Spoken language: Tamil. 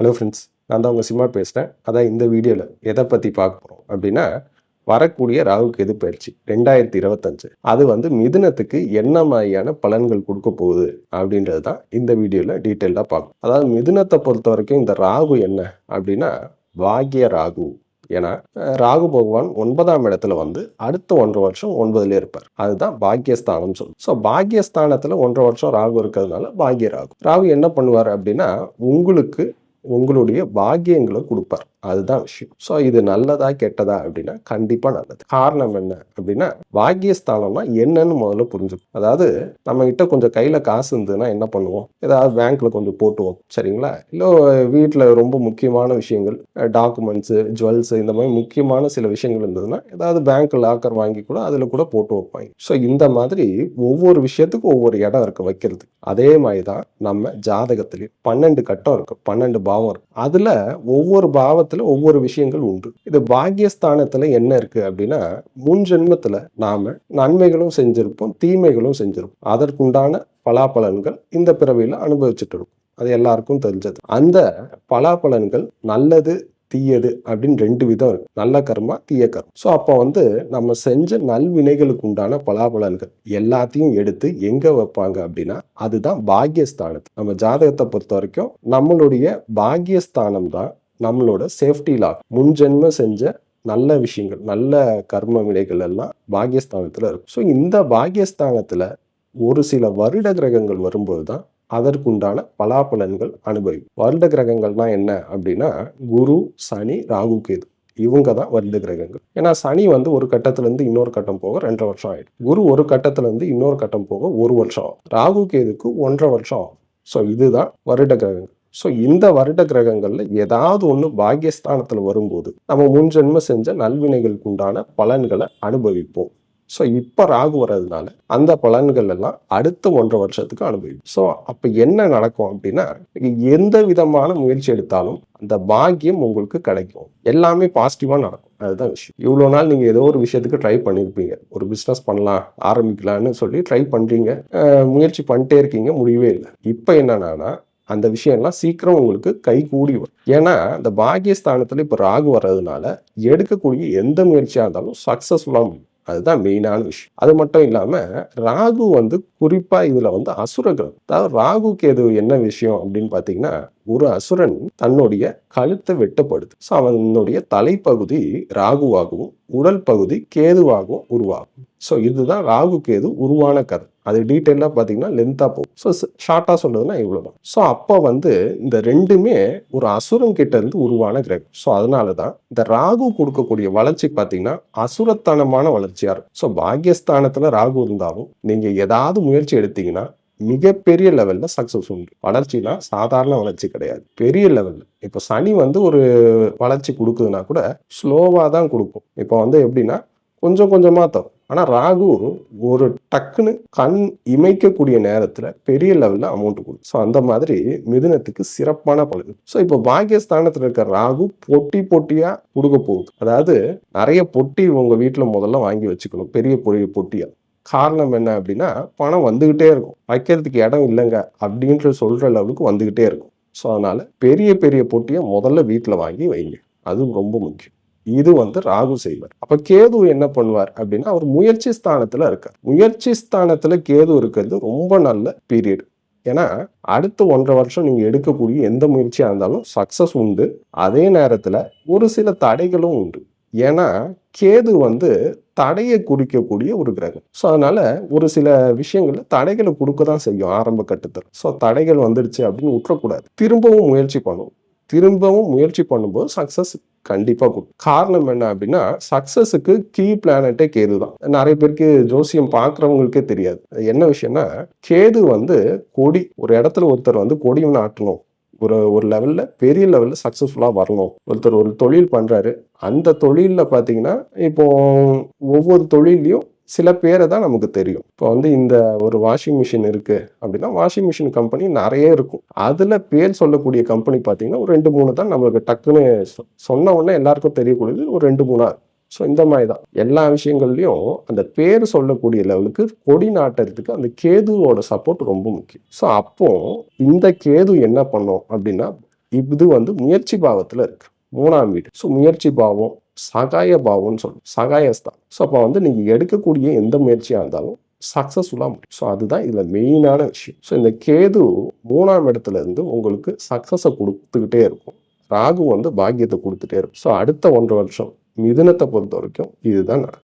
ஹலோ ஃப்ரெண்ட்ஸ் நான் தான் உங்கள் சிம்மா பேசுகிறேன் அதான் இந்த வீடியோவில் எதை பற்றி பார்க்க போகிறோம் அப்படின்னா வரக்கூடிய ராகுக்கு எது பயிற்சி ரெண்டாயிரத்தி இருபத்தஞ்சு. அது வந்து மிதுனத்துக்கு என்ன மாதிரியான பலன்கள் கொடுக்க போகுது அப்படின்றது தான் இந்த வீடியோவில் டீட்டெயிலாக பார்க்கும் அதாவது மிதுனத்தை பொறுத்த வரைக்கும் இந்த ராகு என்ன அப்படின்னா பாக்ய ராகு. ஏன்னா ராகு பகவான் ஒன்பதாம் இடத்துல வந்து அடுத்த ஒன்றரை வருஷம் ஒன்பதுல இருப்பார். அதுதான் பாக்யஸ்தானம் சொல்லும் ஸோ பாக்கியஸ்தானத்தில் ஒன்றரை வருஷம் ராகு இருக்கிறதுனால பாக்ய ராகு. ராகு என்ன பண்ணுவார் அப்படின்னா உங்களுக்கு உங்களுடைய பாக்கியங்களை கொடுப்பார். அதுதான் விஷயம். ஸோ இது நல்லதா கெட்டதா அப்படின்னா கண்டிப்பாக நல்லது. காரணம் என்ன அப்படின்னா பாக்கியஸ்தானம்னா என்னன்னு முதல்ல புரிஞ்சுக்கும் அதாவது நம்ம கிட்ட கொஞ்சம் கையில் காசு இருந்ததுன்னா என்ன பண்ணுவோம்? ஏதாவது பேங்க்ல கொஞ்சம் போட்டுவோம். சரிங்களா? இல்லை வீட்டில் ரொம்ப முக்கியமான விஷயங்கள் டாக்குமெண்ட்ஸு ஜுவல்ஸு இந்த மாதிரி முக்கியமான சில விஷயங்கள் இருந்ததுன்னா ஏதாவது பேங்க் லாக்கர் வாங்கி கூட அதில் கூட போட்டு வைப்பாங்க. ஸோ இந்த மாதிரி ஒவ்வொரு விஷயத்துக்கும் ஒவ்வொரு இடம் இருக்கு வைக்கிறது. அதே மாதிரி தான் நம்ம ஜாதகத்திலையும். பன்னெண்டு கட்டம் இருக்கு. பன்னெண்டு பாவம் இருக்கு. அதில் ஒவ்வொரு பாவத்துல ஒவ்வொரு விஷயங்கள் உண்டு. இது பாக்கியஸ்தானத்துல என்ன இருக்குது அப்படின்னா முன் ஜென்மத்தில் நாம் நன்மைகளும் செஞ்சுருப்போம் தீமைகளும் செஞ்சுருப்போம். அதற்குண்டான பலாபலன்கள் இந்த பிறவியில் அனுபவிச்சுட்டு இருக்கும். அது எல்லாருக்கும் தெரிஞ்சது. அந்த பலாபலன்கள் நல்லது தீயது அப்படின்னு ரெண்டு விதம் இருக்கு. நல்ல கர்மா தீய கர்மா. ஸோ அப்போ வந்து நம்ம செஞ்ச நல்வினைகளுக்கு உண்டான பலாபலன்கள் எல்லாத்தையும் எடுத்து எங்கே வைப்பாங்க அப்படின்னா அதுதான் பாக்கியஸ்தானத்து நம்ம ஜாதகத்தை பொறுத்த வரைக்கும் நம்மளுடைய பாக்கியஸ்தானம் தான் நம்மளோட சேஃப்டி லாக் முன்ஜென்ம செஞ்ச நல்ல விஷயங்கள் நல்ல கர்ம வினைகள் எல்லாம் பாகியஸ்தானத்தில் இருக்கும். ஸோ இந்த பாகியஸ்தானத்தில் ஒரு சில வருட கிரகங்கள் வரும்போது தான் அதற்குண்டான பலாபலன்கள் அனுபவிக்கும். வருட கிரகங்கள்னா என்ன அப்படின்னா குரு சனி ராகு கேது. இவங்க தான் வருட கிரகங்கள். ஏன்னா சனி வந்து ஒரு கட்டத்திலேருந்து இன்னொரு கட்டம் போக ரெண்டரை வருஷம் ஆகிடும் குரு ஒரு கட்டத்திலேருந்து இன்னொரு கட்டம் போக ஒரு வருஷம் ஆகும். ராகு கேதுக்கு ஒன்றரை வருஷம் ஆகும். ஸோ இதுதான் வருட கிரகங்கள். ஸோ இந்த வருட கிரகங்களில் ஏதாவது ஒன்று பாக்கியஸ்தானத்தில் வரும்போது நம்ம முன்ஜென்ம செஞ்ச நல்வினைகளுக்கு உண்டான பலன்களை அனுபவிப்போம். ஸோ இப்போ ராகு வர்றதுனால அந்த பலன்கள் எல்லாம் அடுத்த ஒன்றரை வருஷத்துக்கு அனுபவிக்கும் ஸோ அப்போ என்ன நடக்கும் அப்படின்னா எந்த விதமான முயற்சி எடுத்தாலும் அந்த பாக்கியம் உங்களுக்கு கிடைக்கும். எல்லாமே பாசிட்டிவாக நடக்கும். அதுதான் விஷயம். இவ்வளோ நாள் நீங்கள் ஏதோ ஒரு விஷயத்துக்கு ட்ரை பண்ணியிருப்பீங்க ஒரு பிஸ்னஸ் பண்ணலாம் ஆரம்பிக்கலாம்னு சொல்லி ட்ரை பண்ணுறீங்க முயற்சி பண்ணிட்டே இருக்கீங்க முடியவே இல்லை. இப்போ என்னன்னா அந்த விஷயம்லாம் சீக்கிரம் உங்களுக்கு கை கூடி வரும். ஏன்னா இந்த பாக்கியஸ்தானத்தில் இப்போ ராகு வர்றதுனால எடுக்கக்கூடிய எந்த முயற்சியாக இருந்தாலும் சக்ஸஸ்ஃபுல்லாக முடியும். அதுதான் மெயினான விஷயம். அது மட்டும் இல்லாமல் ராகு வந்து குறிப்பாக இதில் வந்து அசுர கிரகம் அதாவது ராகு கேது என்ன விஷயம் அப்படின்னு பார்த்தீங்கன்னா ஒரு அசுரன் தன்னுடைய கழுத்தை வெட்டப்படுது. ஸோ அவனுடைய தலைப்பகுதி ராகுவாகவும் உடல் பகுதி கேதுவாகவும் உருவாகும். ஸோ இதுதான் ராகு கேது உருவான கதை. அது டீட்டெயிலாக பார்த்தீங்கன்னா லென்த்தாக போகும். ஸோ ஷார்ட்டாக சொல்றதுன்னா இவ்வளோதான் ஸோ அப்போ வந்து இந்த ரெண்டுமே ஒரு அசுரம் கிட்ட இருந்து உருவான கிரகம். ஸோ அதனால தான் இந்த ராகு கொடுக்கக்கூடிய வளர்ச்சி பார்த்தீங்கன்னா அசுரத்தனமான வளர்ச்சியாக இருக்கும். ஸோ பாக்கியஸ்தானத்தில் ராகு இருந்தாலும் நீங்கள் ஏதாவது முயற்சி எடுத்தீங்கன்னா மிகப்பெரிய லெவலில் சக்ஸஸ் உண்டு. வளர்ச்சினா சாதாரண வளர்ச்சி கிடையாது. பெரிய லெவலில் இப்போ சனி வந்து ஒரு வளர்ச்சி கொடுக்குதுன்னா கூட ஸ்லோவாக தான் கொடுக்கும். இப்போ வந்து எப்படின்னா கொஞ்சம் கொஞ்சமாக தரும் ஆனால் ராகு ஒரு டக்குன்னு கண் இமைக்கக்கூடிய நேரத்தில் பெரிய லெவலில் அமௌண்ட் கொடுக்கும். ஸோ அந்த மாதிரி மிதுனத்துக்கு சிறப்பான பலன். ஸோ இப்போ பாக்கியஸ்தானத்தில் இருக்க ராகு பொட்டி பொட்டியாக கொடுக்க போகுது. அதாவது நிறைய பொட்டி உங்கள் வீட்டில் முதல்ல வாங்கி வச்சுக்கணும். பெரிய பெரிய பொட்டியாக காரணம் என்ன அப்படின்னா பணம் வந்துக்கிட்டே இருக்கும். வைக்கிறதுக்கு இடம் இல்லைங்க அப்படின்ற சொல்கிற லெவலுக்கு வந்துக்கிட்டே இருக்கும். ஸோ அதனால் பெரிய பெரிய போட்டியை முதல்ல வீட்டில் வாங்கி வைங்க. அது ரொம்ப முக்கியம். இது வந்து ராகு செய்வார். அப்ப கேது என்ன பண்ணுவார் அப்படின்னா அவர் முயற்சி ஸ்தானத்துல இருக்கார். முயற்சி ஸ்தானத்துல கேது இருக்கிறது ரொம்ப நல்ல பீரியட் ஏன்னா அடுத்த ஒன்றரை வருஷம் நீங்கள் எடுக்கக்கூடிய எந்த முயற்சியாக இருந்தாலும் சக்ஸஸ் உண்டு. அதே நேரத்தில் ஒரு சில தடைகளும் உண்டு. ஏன்னா கேது வந்து தடையை குறிக்கக்கூடிய ஒரு கிரகம். ஸோ அதனால ஒரு சில விஷயங்கள்ல தடைகளை கொடுக்க தான் செய்யும் ஆரம்ப கட்டத்தில். ஸோ தடைகள் வந்துடுச்சு அப்படின்னு விட்டுறக்கூடாது திரும்பவும் முயற்சி பண்ணும் திரும்பவும் முயற்சி பண்ணும்போது சக்ஸஸ் கண்டிப்பாக கொடுக்கும். காரணம் என்ன அப்படின்னா சக்ஸஸுக்கு கீ பிளானட்டே கேது தான். நிறைய பேருக்கு ஜோசியம் பார்க்குறவங்களுக்கே தெரியாது. என்ன விஷயம்னா கேது வந்து கொடி. ஒரு இடத்துல ஒருத்தர் வந்து கொடியும் நாட்டணும் ஒரு ஒரு லெவலில் பெரிய லெவலில் சக்ஸஸ்ஃபுல்லாக வரணும். ஒருத்தர் ஒரு தொழில் பண்ணுறாரு அந்த தொழிலில் பார்த்தீங்கன்னா இப்போ ஒவ்வொரு தொழிலையும் சில பேரை தான் நமக்கு தெரியும். இப்போ வந்து இந்த ஒரு வாஷிங் மிஷின் இருக்கு அப்படின்னா வாஷிங் மிஷின் கம்பெனி நிறைய இருக்கும். அதில் பேர் சொல்லக்கூடிய கம்பெனி பார்த்தீங்கன்னா ஒரு ரெண்டு மூணு தான் நம்மளுக்கு டக்குன்னு சொ- சொன்ன உடனே எல்லாருக்கும் தெரியக்கூடியது ஒரு ரெண்டு மூணாக ஸோ இந்த மாதிரி தான் எல்லா விஷயங்கள்லையும் அந்த பேர் சொல்லக்கூடிய லெவலுக்கு கொடி நாட்டுறதுக்கு அந்த கேதுவோட சப்போர்ட் ரொம்ப முக்கியம். ஸோ அப்போ இந்த கேது என்ன பண்ணும் அப்படின்னா இது வந்து முயற்சி பாவத்தில் இருக்கு. மூணாம் வீடு. ஸோ முயற்சி பாவம் சகாய பாவம்னு சொல்லுவோம் சகாயஸ்தான். ஸோ அப்போ வந்து நீங்கள் எடுக்கக்கூடிய எந்த முயற்சியாக இருந்தாலும் சக்ஸஸ்ஃபுல்லாக முடியும். ஸோ அதுதான் இதில் மெயினான விஷயம். ஸோ இந்த கேது மூணாம் இடத்துல இருந்து உங்களுக்கு சக்ஸஸை கொடுத்துக்கிட்டே இருக்கும். ராகு வந்து பாக்கியத்தை கொடுத்துட்டே இருக்கும். ஸோ அடுத்த ஒன்றரை வருஷம் மிதனத்தை பொறுத்த வரைக்கும் இதுதான் நடக்கும்.